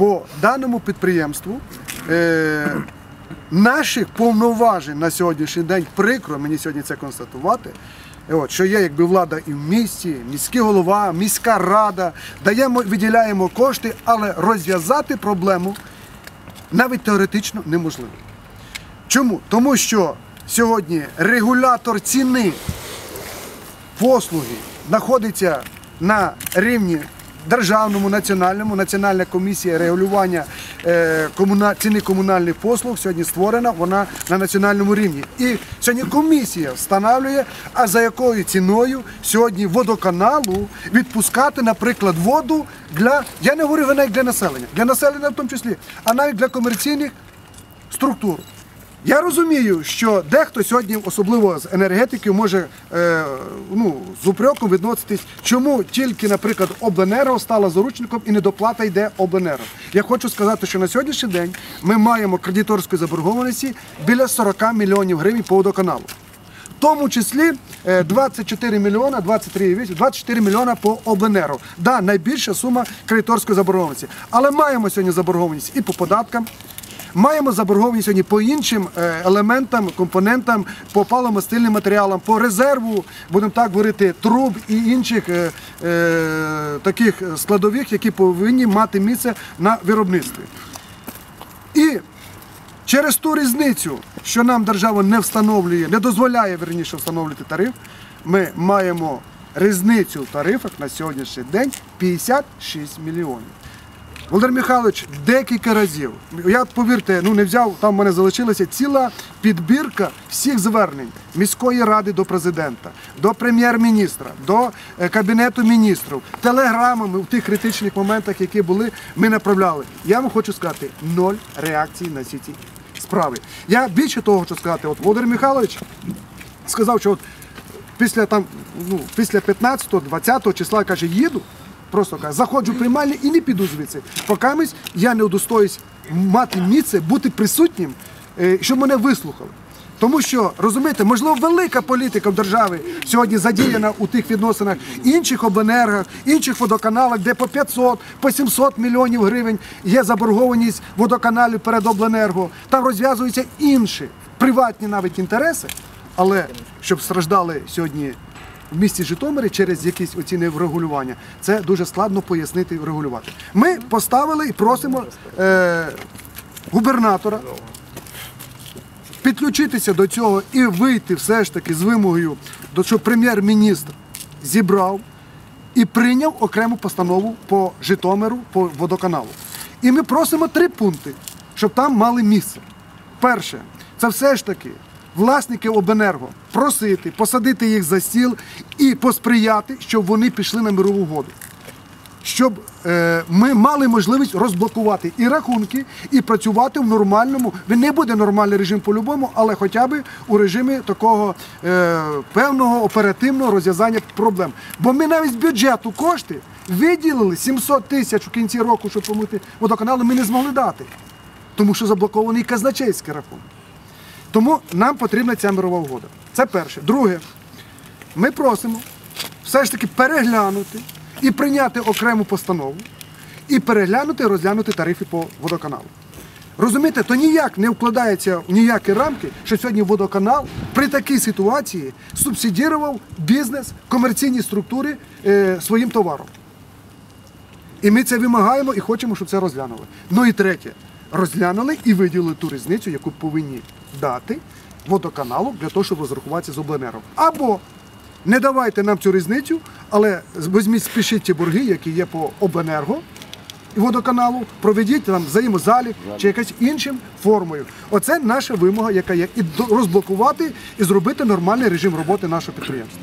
по даному підприємству е, наших повноважень на сьогоднішній день прикро мені сьогодні це констатувати. е, От, що є якби влада і в місті, міський голова, міська рада, даємо, виділяємо кошти, але розв'язати проблему навіть теоретично неможливо. Чому? Тому що сьогодні регулятор ціни послуги знаходиться на рівні державному, національному. Національна комісія регулювання е, ціни комунальних послуг сьогодні створена, вона на національному рівні. І сьогодні комісія встановлює, а за якою ціною сьогодні водоканалу відпускати, наприклад, воду для, я не говорю навіть для населення, для населення в тому числі, а навіть для комерційних структур. Я розумію, що дехто сьогодні, особливо з енергетики, може е, ну, з упреком відноситись, чому тільки, наприклад, обленерго стала заручником і недоплата йде обленерго. Я хочу сказати, що на сьогоднішній день ми маємо кредиторської заборгованості біля 40 мільйонів гривень по водоканалу. В тому числі е, 24 мільйона, 23,8, 24 мільйона по обленерго. Да, найбільша сума кредиторської заборгованості. Але маємо сьогодні заборгованість і по податкам, Маємо заборгованість сьогодні по іншим е, елементам, компонентам, по паломастильним матеріалам, по резерву, будемо так говорити, труб і інших е, е, таких складових, які повинні мати місце на виробництві. І через ту різницю, що нам держава не встановлює, не дозволяє верніше встановлювати тариф, ми маємо різницю в тарифах на сьогоднішній день 56 мільйонів. Володимир Михайлович декілька разів. Я повірте, ну не взяв, там в мене залишилася ціла підбірка всіх звернень міської ради до президента, до прем'єр-міністра, до е, кабінету міністрів, телеграмами в тих критичних моментах, які були, ми направляли. Я вам хочу сказати, ноль реакції на всі ці справи. Я більше того хочу сказати, от Володимир Михайлович сказав, що от після там, ну, після 15-20 числа каже, їду. Просто каже, заходжу в приймальні і не піду звідси. Поки я не удостоюсь мати місце, бути присутнім, е, щоб мене вислухали. Тому що, розумієте, можливо, велика політика в державі сьогодні задіяна у тих відносинах інших обленергах, інших водоканалах, де по 500, по 700 мільйонів гривень є заборгованість водоканалів перед обленерго. Там розв'язуються інші приватні навіть інтереси, але щоб страждали сьогодні в місті Житомирі через якісь оці неврегулювання, це дуже складно пояснити і врегулювати. Ми поставили і просимо е, губернатора підключитися до цього і вийти все ж таки з вимогою, до що прем'єр-міністр зібрав і прийняв окрему постанову по Житомиру, по водоканалу. І ми просимо три пункти, щоб там мали місце. Перше, це все ж таки власники обенерго просити, посадити їх за стіл і посприяти, щоб вони пішли на мирову угоду. Щоб е, ми мали можливість розблокувати і рахунки, і працювати в нормальному. Він не буде нормальний режим по-любому, але хоча б у режимі такого е, певного оперативного розв'язання проблем. Бо ми навіть з бюджету кошти виділили 700 тисяч у кінці року, щоб помити водоканали, ми не змогли дати, тому що заблокований казначейський рахунок. Тому нам потрібна ця мирова угода. Це перше. Друге, ми просимо все ж таки переглянути і прийняти окрему постанову, і переглянути, розглянути тарифи по водоканалу. Розумієте, то ніяк не вкладається в ніякі рамки, що сьогодні водоканал при такій ситуації субсидірував бізнес, комерційні структури е, своїм товаром. І ми це вимагаємо і хочемо, щоб це розглянули. Ну і третє, розглянули і виділили ту різницю, яку повинні дати водоканалу для того, щоб розрахуватися з обленером. Або не давайте нам цю різницю, але візьміть спішіть ті борги, які є по обленерго водоканалу, проведіть там взаємозалік чи якась іншим формою. Оце наша вимога, яка є, і розблокувати і зробити нормальний режим роботи нашого підприємства.